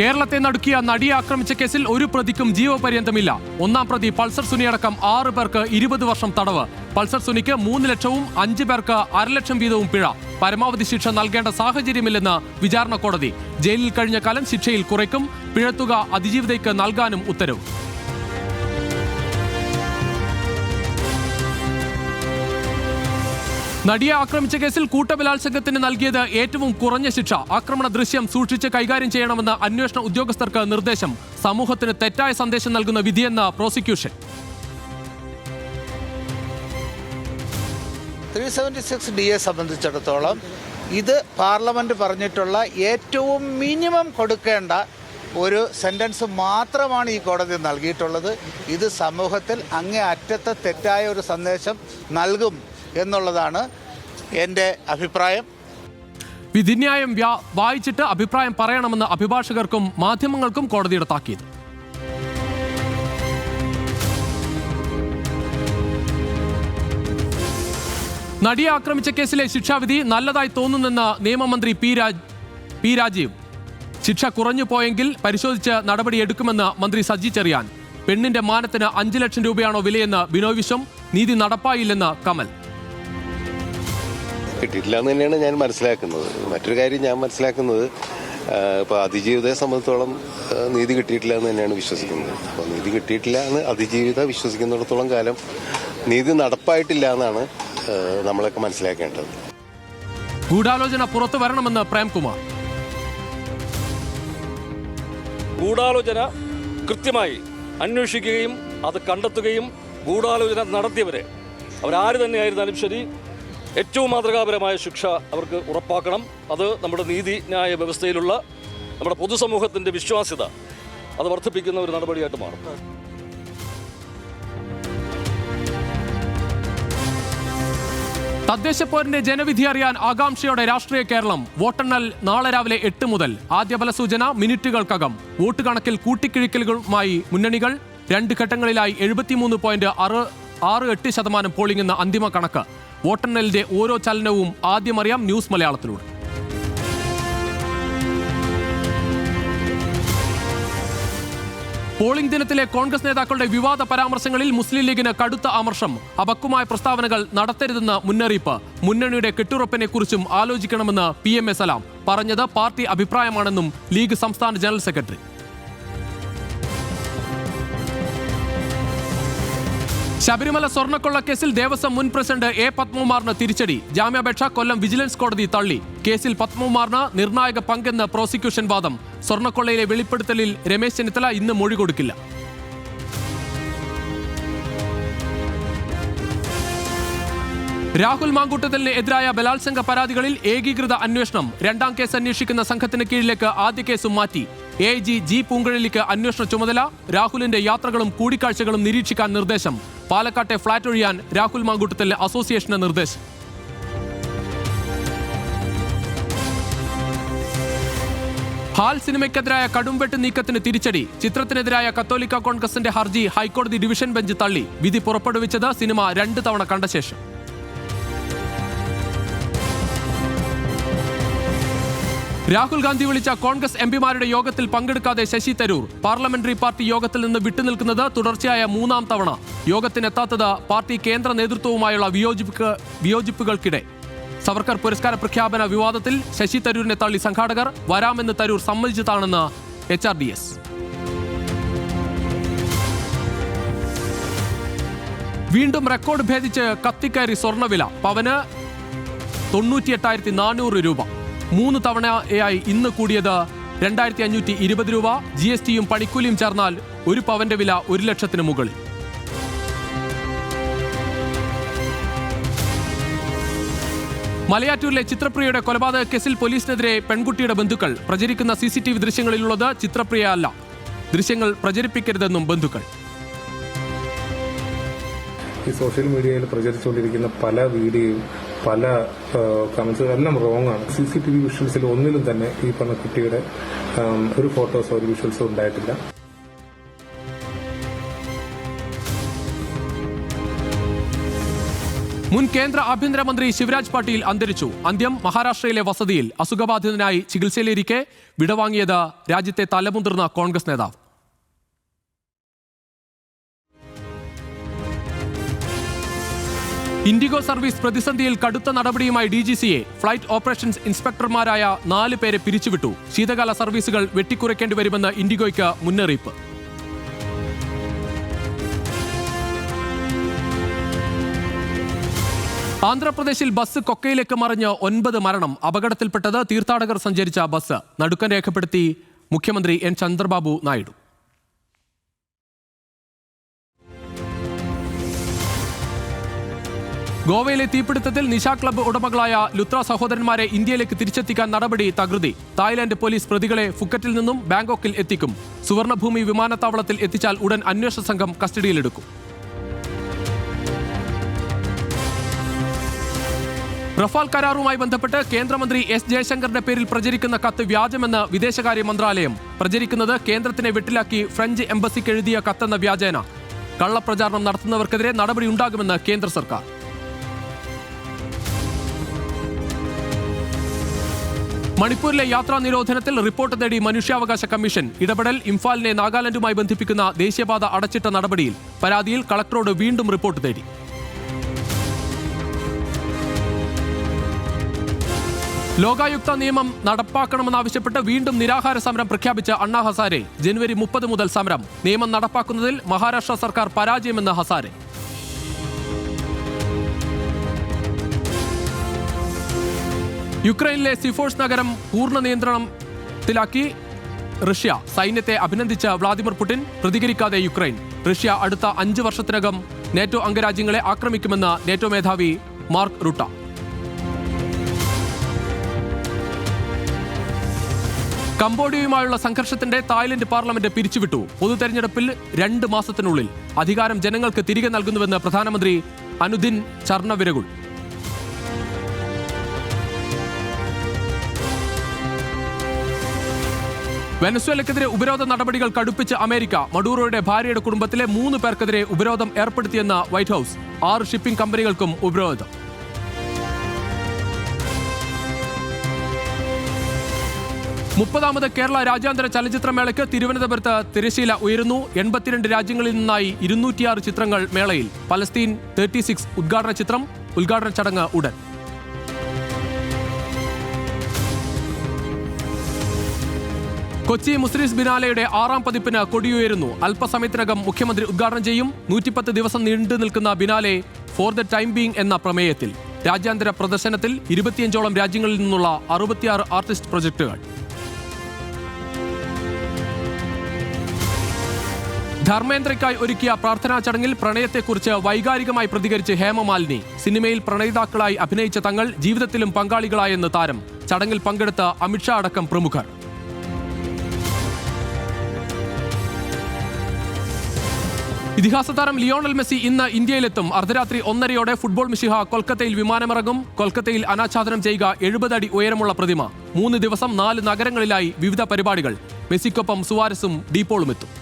കേരളത്തെ നടുക്കിയ നടിയെ ആക്രമിച്ച കേസിൽ ഒരു പ്രതിക്കും ജീവപര്യന്തമില്ല. ഒന്നാം പ്രതി പൾസർ സുനിയടക്കം ആറ് പേർക്ക് ഇരുപത് വർഷം തടവ്. പൾസർ സുനിക്ക് മൂന്ന് ലക്ഷവും അഞ്ച് പേർക്ക് അരലക്ഷം വീതവും പിഴ. പരമാവധി ശിക്ഷ നൽകേണ്ട സാഹചര്യമില്ലെന്ന് വിചാരണ കോടതി. ജയിലിൽ കഴിഞ്ഞ കാലം ശിക്ഷയിൽ കുറയ്ക്കും പിഴത്തുക അതിജീവിതയ്ക്ക് നൽകാനും ഉത്തരവ്. നടിയെ ആക്രമിച്ച കേസിൽ കൂട്ടബലാത്സംഗത്തിന് നൽകിയത് ഏറ്റവും കുറഞ്ഞ ശിക്ഷ. ആക്രമണ ദൃശ്യം സൂക്ഷിച്ച് കൈകാര്യം ചെയ്യണമെന്ന് അന്വേഷണ ഉദ്യോഗസ്ഥർക്ക് നിർദ്ദേശം. സമൂഹത്തിന് തെറ്റായ സന്ദേശം നൽകുന്ന വിധിയെന്ന prosecution. Three seventy six D A സംബന്ധിച്ചിടത്തോളം ഇത് പാർലമെന്റ് പറഞ്ഞിട്ടുള്ള ഏറ്റവും മിനിമം കൊടുക്കേണ്ട ഒരു സെന്റൻസ് മാത്രമാണ് ഈ കോടതി നൽകിയിട്ടുള്ളത്. ഇത് സമൂഹത്തിൽ അങ്ങേ അറ്റത്തെ തെറ്റായ ഒരു സന്ദേശം നൽകും. എന്നുള്ളതാണ് എന്റെ അഭിപ്രായം. വിധിന്യായം വ്യാ വായിച്ചിട്ട് അഭിപ്രായം പറയണമെന്ന് അഭിഭാഷകർക്കും മാധ്യമങ്ങൾക്കും കോടതിയുടെ താക്കീത് നടിയെ ആക്രമിച്ച കേസിലെ ശിക്ഷാവിധി നല്ലതായി തോന്നുന്നെന്ന് നിയമമന്ത്രി പി രാജ് പി രാജീവ്. ശിക്ഷ കുറഞ്ഞു പോയെങ്കിൽ പരിശോധിച്ച് നടപടിയെടുക്കുമെന്ന് മന്ത്രി സജി ചെറിയാൻ. പെണ്ണിന്റെ മാനത്തിന് അഞ്ചു ലക്ഷം രൂപയാണോ വിലയെന്ന് ബിനോയ് വിശ്വം നീതി നടപ്പായില്ലെന്ന് കമൽ. കിട്ടിയിട്ടില്ല എന്ന് തന്നെയാണ് ഞാൻ മനസ്സിലാക്കുന്നത്. മറ്റൊരു കാര്യം ഞാൻ മനസ്സിലാക്കുന്നത് ഇപ്പോൾ അതിജീവിതയെ സംബന്ധിച്ചോളം നീതി കിട്ടിയിട്ടില്ല എന്ന് തന്നെയാണ് വിശ്വസിക്കുന്നത്. അപ്പോൾ നീതി കിട്ടിയിട്ടില്ല എന്ന് അതിജീവിത വിശ്വസിക്കുന്നിടത്തോളം കാലം നീതി നടപ്പായിട്ടില്ല എന്നാണ് നമ്മളൊക്കെ മനസ്സിലാക്കേണ്ടത്. ഗൂഢാലോചന പുറത്തു വരണമെന്ന് പ്രേംകുമാർ. ഗൂഢാലോചന കൃത്യമായി അന്വേഷിക്കുകയും അത് കണ്ടെത്തുകയും ഗൂഢാലോചന നടത്തിയവരെ. അവരാര് തന്നെയായിരുന്നാലും ശരി ഏറ്റവും മാതൃകാപരമായ ശിക്ഷ അവർക്ക് ഉറപ്പാക്കണം. അത് നമ്മുടെ നീതി ന്യായ വ്യവസ്ഥയിലുള്ള നമ്മുടെ പൊതുസമൂഹത്തിന്റെ വിശ്വാസ്യത. അത് വർദ്ധിപ്പിക്കുന്ന ഒരു നടപടിയായിട്ട് മാറും. തദ്ദേശ പോരിന്റെ ജനവിധി അറിയാൻ ആകാംക്ഷയോടെ രാഷ്ട്രീയ കേരളം വോട്ടെണ്ണൽ നാളെ രാവിലെ എട്ട് മുതൽ. ആദ്യ ഫലസൂചന മിനിറ്റുകൾക്കകം. വോട്ട് കണക്കിൽ കൂട്ടിക്കിഴിക്കലുകളുമായി മുന്നണികൾ. രണ്ട് ഘട്ടങ്ങളിലായി എഴുപത്തിമൂന്ന് പോയിന്റ് ആറ് ആറ് എട്ട് ശതമാനം പോളിംഗ് എന്ന അന്തിമ കണക്ക്. വോട്ടെണ്ണലിന്റെ ഓരോ ചലനവും ആദ്യം അറിയാം ന്യൂസ് മലയാളത്തിലൂടെ. പോളിംഗ് ദിനത്തിലെ കോൺഗ്രസ് നേതാക്കളുടെ വിവാദ പരാമർശങ്ങളിൽ മുസ്ലിം ലീഗിന് കടുത്ത അമർഷം. അപക്വമായ പ്രസ്താവനകൾ നടത്തരുതെന്ന മുന്നറിയിപ്പ്. മുന്നണിയുടെ കെട്ടുറപ്പിനെ കുറിച്ചും ആലോചിക്കണമെന്ന് പി എം എ സലാം. പറഞ്ഞത് പാർട്ടി അഭിപ്രായമാണെന്നും ലീഗ് സംസ്ഥാന ജനറൽ സെക്രട്ടറി. ശബരിമല സ്വർണക്കൊള്ള കേസിൽ ദേവസ്വം മുൻ പ്രസിഡന്റ് എ പത്മകുമാറിന് തിരിച്ചടി. ജാമ്യാപേക്ഷ കൊല്ലം വിജിലൻസ് കോടതി തള്ളി. കേസിൽ പത്മകുമാറിന് നിർണായക പങ്കെന്ന് പ്രോസിക്യൂഷൻ വാദം. സ്വർണക്കൊള്ളയിലെ വെളിപ്പെടുത്തലിൽ രമേശ് ചെന്നിത്തല ഇന്ന് മൊഴി കൊടുക്കില്ല. രാഹുൽ മാങ്കൂട്ടത്തലിന് എതിരായ ബലാത്സംഗ പരാതികളിൽ ഏകീകൃത അന്വേഷണം. രണ്ടാം കേസ് അന്വേഷിക്കുന്ന സംഘത്തിന് കീഴിലേക്ക് ആദ്യ കേസും മാറ്റി. എ ജി ജി പൂങ്കഴലിക്ക് അന്വേഷണ ചുമതല രാഹുലിന്റെ യാത്രകളും കൂടിക്കാഴ്ചകളും നിരീക്ഷിക്കാൻ നിർദ്ദേശം. പാലക്കാട്ടെ ഫ്ളാറ്റ് ഒഴിയാൻ രാഹുൽ മാങ്കൂട്ടത്തിലെ അസോസിയേഷന് നിർദ്ദേശം. ഹാൽ സിനിമയ്ക്കെതിരായ കടുംവെട്ട് നീക്കത്തിന് തിരിച്ചടി. ചിത്രത്തിനെതിരായ കത്തോലിക്ക കോൺഗ്രസിന്റെ ഹർജി ഹൈക്കോടതി ഡിവിഷൻ ബെഞ്ച് തള്ളി. വിധി പുറപ്പെടുവിച്ചത് സിനിമ രണ്ട് തവണ കണ്ട ശേഷം. രാഹുൽ ഗാന്ധി വിളിച്ച കോൺഗ്രസ് എംപിമാരുടെ യോഗത്തിൽ പങ്കെടുക്കാതെ ശശി തരൂർ പാർലമെന്ററി പാർട്ടി യോഗത്തിൽ നിന്ന് വിട്ടുനിൽക്കുന്നത് തുടർച്ചയായ മൂന്നാം തവണ. യോഗത്തിനെത്താത്തത് പാർട്ടി കേന്ദ്ര നേതൃത്വവുമായുള്ള വിയോജിപ്പ് വിയോജിപ്പുകൾക്കിടെ. സവർക്കർ പുരസ്കാര പ്രഖ്യാപന വിവാദത്തിൽ ശശി തരൂരിനെ തള്ളി സംഘാടകർ വരാമെന്ന് തരൂർ സമ്മതിച്ചതാണെന്ന് എച്ച് ആർ ഡി എസ്. വീണ്ടും റെക്കോർഡ് ഭേദിച്ച് കത്തിക്കയറി സ്വർണവില പവന് തൊണ്ണൂറ്റിയെട്ടായിരത്തി നാനൂറ് രൂപ. മൂന്ന് തവണയായി ഇന്ന് കൂടിയത് രണ്ടായിരത്തി അഞ്ഞൂറ്റി ഇരുപത് രൂപ ജി എസ് ടിയും പണിക്കൂലിയും ചേർന്നാൽ ഒരു പവന്റെ വില ഒരു ലക്ഷത്തിന് മുകളിൽ. മലയാറ്റൂരിലെ ചിത്രപ്രിയയുടെ കൊലപാതക കേസിൽ പോലീസിനെതിരെ പെൺകുട്ടിയുടെ ബന്ധുക്കൾ. പ്രചരിക്കുന്ന സി സി ടി വി ദൃശ്യങ്ങളിലുള്ളത് ചിത്രപ്രിയ അല്ല ദൃശ്യങ്ങൾ പ്രചരിപ്പിക്കരുതെന്നും ബന്ധുക്കൾ. ഈ സോഷ്യൽ മീഡിയയിൽ പ്രചരിച്ചുകൊണ്ടിരിക്കുന്ന പല വീഡിയോയും പല കമന്റ്സും എല്ലാം റോങ് ആണ്. സി സി ടി വി വിഷ്വൽസിൽ ഒന്നിലും തന്നെ ഈ പറഞ്ഞ കുട്ടിയുടെ ഒരു ഫോട്ടോസോ ഒരു വിഷ്വൽസോ ഉണ്ടായിട്ടില്ല. മുൻ കേന്ദ്ര ആഭ്യന്തരമന്ത്രി ശിവരാജ് പാട്ടീൽ അന്തരിച്ചു. അന്ത്യം മഹാരാഷ്ട്രയിലെ വസതിയിൽ അസുഖബാധിതനായി ചികിത്സയിലിരിക്കെ വിടവാങ്ങിയത് രാജ്യത്തെ തലമുതിർന്ന കോൺഗ്രസ് നേതാവ്. ഇൻഡിഗോ സർവീസ് പ്രതിസന്ധിയിൽ കടുത്ത നടപടിയുമായി ഡി ജി സിയെ ഫ്ലൈറ്റ് ഓപ്പറേഷൻസ് ഇൻസ്പെക്ടർമാരായ നാല് പേരെ പിരിച്ചുവിട്ടു. ശീതകാല സർവീസുകൾ വെട്ടിക്കുറയ്ക്കേണ്ടി വരുമെന്ന് ഇൻഡിഗോയ്ക്ക് മുന്നറിയിപ്പ്. ആന്ധ്രാപ്രദേശിൽ ബസ് കൊക്കയിലേക്ക് മറിഞ്ഞ് ഒൻപത് മരണം അപകടത്തിൽപ്പെട്ടത് തീർത്ഥാടകർ സഞ്ചരിച്ച ബസ്. നടുക്കം രേഖപ്പെടുത്തി മുഖ്യമന്ത്രി എൻ. ചന്ദ്രബാബു നായിഡു. ഗോവയിലെ തീപിടുത്തത്തിൽ നിശ ക്ലബ്ബ് ഉടമകളായ ലുത്ര സഹോദരന്മാരെ ഇന്ത്യയിലേക്ക് തിരിച്ചെത്തിക്കാൻ നടപടി തകൃതി. തായ്ലാന്റ് പോലീസ് പ്രതികളെ ഫുക്കറ്റിൽ നിന്നും ബാങ്കോക്കിൽ എത്തിക്കും. സുവർണഭൂമി വിമാനത്താവളത്തിൽ എത്തിച്ചാൽ ഉടൻ അന്വേഷണ സംഘം കസ്റ്റഡിയിലെടുക്കും. റഫാൽ കരാറുമായി ബന്ധപ്പെട്ട് കേന്ദ്രമന്ത്രി എസ് ജയശങ്കറിന്റെ പേരിൽ പ്രചരിക്കുന്ന കത്ത് വ്യാജമെന്ന് വിദേശകാര്യ മന്ത്രാലയം. പ്രചരിക്കുന്നത് കേന്ദ്രത്തിനെ വെട്ടിലാക്കി ഫ്രഞ്ച് എംബസിക്ക് എഴുതിയ കത്തെന്ന വ്യാജേന. കള്ളപ്രചാരണം നടത്തുന്നവർക്കെതിരെ നടപടിയുണ്ടാകുമെന്ന് കേന്ദ്ര സർക്കാർ. മണിപ്പൂരിലെ യാത്രാ നിരോധനത്തിൽ റിപ്പോർട്ട് തേടി മനുഷ്യാവകാശ കമ്മീഷൻ ഇടപെടൽ ഇംഫാലിനെ നാഗാലാൻഡുമായി ബന്ധിപ്പിക്കുന്ന ദേശീയപാത അടച്ചിട്ട നടപടിയിൽ പരാതിയിൽ കളക്ടറോട് വീണ്ടും റിപ്പോർട്ട് തേടി. ലോകായുക്ത നിയമം നടപ്പാക്കണമെന്നാവശ്യപ്പെട്ട് വീണ്ടും നിരാഹാര സമരം പ്രഖ്യാപിച്ച അണ്ണാ ഹസാരെ ജനുവരി മുപ്പത് മുതൽ സമരം. നിയമം നടപ്പാക്കുന്നതിൽ മഹാരാഷ്ട്ര സർക്കാർ പരാജയമെന്ന് ഹസാരെ. യുക്രൈനിലെ സിഫോഴ്സ് നഗരം പൂർണ നിയന്ത്രണത്തിലാക്കി റഷ്യ സൈന്യത്തെ അഭിനന്ദിച്ച വ്ളാദിമിർ പുടിൻ പ്രതികരിക്കാതെ യുക്രൈൻ. റഷ്യ അടുത്ത അഞ്ച് വർഷത്തിനകം നേറ്റോ അംഗരാജ്യങ്ങളെ ആക്രമിക്കുമെന്ന് നേറ്റോ മേധാവി മാർക്ക് റുട്ട. കംബോഡിയയുമായുള്ള സംഘർഷത്തിന്റെ തായ്ലൻഡ് പാർലമെന്റ് പിരിച്ചുവിട്ടു. പൊതു തെരഞ്ഞെടുപ്പിൽ രണ്ട് മാസത്തിനുള്ളിൽ അധികാരം ജനങ്ങൾക്ക് തിരികെ നൽകുന്നുവെന്ന് പ്രധാനമന്ത്രി അനുദിൻ ചർണവിരകുൾ. വെനസ്വേലക്കെതിരെ ഉപരോധ നടപടികൾ കടുപ്പിച്ച് അമേരിക്ക മഡൂറോയുടെ ഭാര്യയുടെ കുടുംബത്തിലെ മൂന്ന് പേർക്കെതിരെ ഉപരോധം ഏർപ്പെടുത്തിയെന്ന വൈറ്റ് ഹൌസ് ആറ് ഷിപ്പിംഗ് കമ്പനികൾക്കും ഉപരോധം. മുപ്പതാമത് കേരള രാജ്യാന്തര ചലച്ചിത്രമേളയ്ക്ക് തിരുവനന്തപുരത്ത് തിരശീല ഉയരുന്നു. എൺപത്തിരണ്ട് രാജ്യങ്ങളിൽ നിന്നായി ഇരുന്നൂറ്റിയാറ് ചിത്രങ്ങൾ മേളയിൽ. പലസ്തീൻ തേർട്ടി സിക്സ് ഉദ്ഘാടന ചിത്രം ഉദ്ഘാടന ചടങ്ങ് ഉടൻ. കൊച്ചി മുസ്ലിംസ് ബിനാലയുടെ ആറാം പതിപ്പിന് കൊടിയുയരുന്നു. അല്പസമയത്തിനകം മുഖ്യമന്ത്രി ഉദ്ഘാടനം ചെയ്യും. നൂറ്റിപ്പത്ത് ദിവസം നീണ്ടു നിൽക്കുന്ന biennale for the time being എന്ന പ്രമേയത്തിൽ. രാജ്യാന്തര പ്രദർശനത്തിൽ ഇരുപത്തിയഞ്ചോളം രാജ്യങ്ങളിൽ നിന്നുള്ള അറുപത്തിയാറ് ആർട്ടിസ്റ്റ് പ്രൊജക്ടുകൾ. ധർമ്മേന്ദ്രയ്ക്കായി ഒരുക്കിയ പ്രാർത്ഥനാ ചടങ്ങിൽ പ്രണയത്തെക്കുറിച്ച് വൈകാരികമായി പ്രതികരിച്ച് ഹേമമാലിനി സിനിമയിൽ പ്രണയിതാക്കളായി അഭിനയിച്ച തങ്ങൾ ജീവിതത്തിലും പങ്കാളികളായെന്ന് താരം. ചടങ്ങിൽ പങ്കെടുത്ത അമിത്ഷാ അടക്കം പ്രമുഖർ. ഇതിഹാസ താരം ലിയോണൽ മെസ്സി ഇന്ന് ഇന്ത്യയിലെത്തും. അർദ്ധരാത്രി ഒന്നരയോടെ ഫുട്ബോൾ മിഷിഹ കൊൽക്കത്തയിൽ വിമാനമിറങ്ങും. കൊൽക്കത്തയിൽ അനാച്ഛാദനം ചെയ്യുക എഴുപത് അടി ഉയരമുള്ള പ്രതിമ. മൂന്ന് ദിവസം നാല് നഗരങ്ങളിലായി വിവിധ പരിപാടികൾ. മെസ്സിക്കൊപ്പം സുവാരസും ഡീപ്പോളും എത്തും.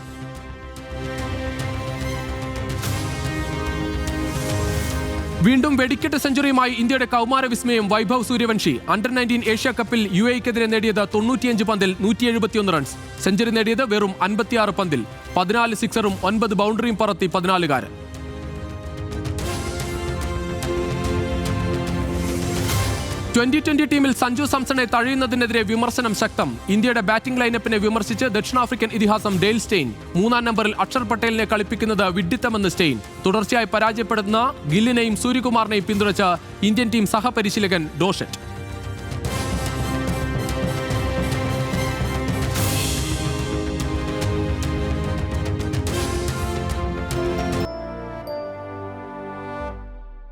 വീണ്ടും വെടിക്കെട്ട് സെഞ്ചുറിയുമായി ഇന്ത്യയുടെ കൗമാര വിസ്മയം Vaibhav Suryavanshi under nineteen Asia കപ്പിൽ യു എക്കെതിരെ നേടിയത് തൊണ്ണൂറ്റിയഞ്ച് പന്തിൽ നൂറ്റി എഴുപത്തിയൊന്ന് റൺസ് സെഞ്ചുറി നേടിയത് വെറും അൻപത്തിയാറ് പന്തിൽ പതിനാല് സിക്സറും ഒൻപത് ബൗണ്ടറിയും പറത്തി പതിനാലുകാരൻ ട്വന്റി ട്വന്റി ടീമിൽ സഞ്ജു സാംസണെ തഴയുന്നതിനെതിരെ വിമർശനം ശക്തം. ഇന്ത്യയുടെ ബാറ്റിംഗ് ലൈനപ്പിനെ വിമർശിച്ച് ദക്ഷിണാഫ്രിക്കൻ ഇതിഹാസം ഡെയിൽ സ്റ്റെയിൻ. മൂന്നാം നമ്പറിൽ അക്ഷർ പട്ടേലിനെ കളിപ്പിക്കുന്നത് വിഡ്ഢിത്തമെന്ന് സ്റ്റെയിൻ. തുടർച്ചയായി പരാജയപ്പെടുന്ന ഗില്ലിനെയും സൂര്യകുമാറിനെയും പിന്തുണച്ച ഇന്ത്യൻ ടീം സഹപരിശീലകൻ ഡോഷറ്റ്.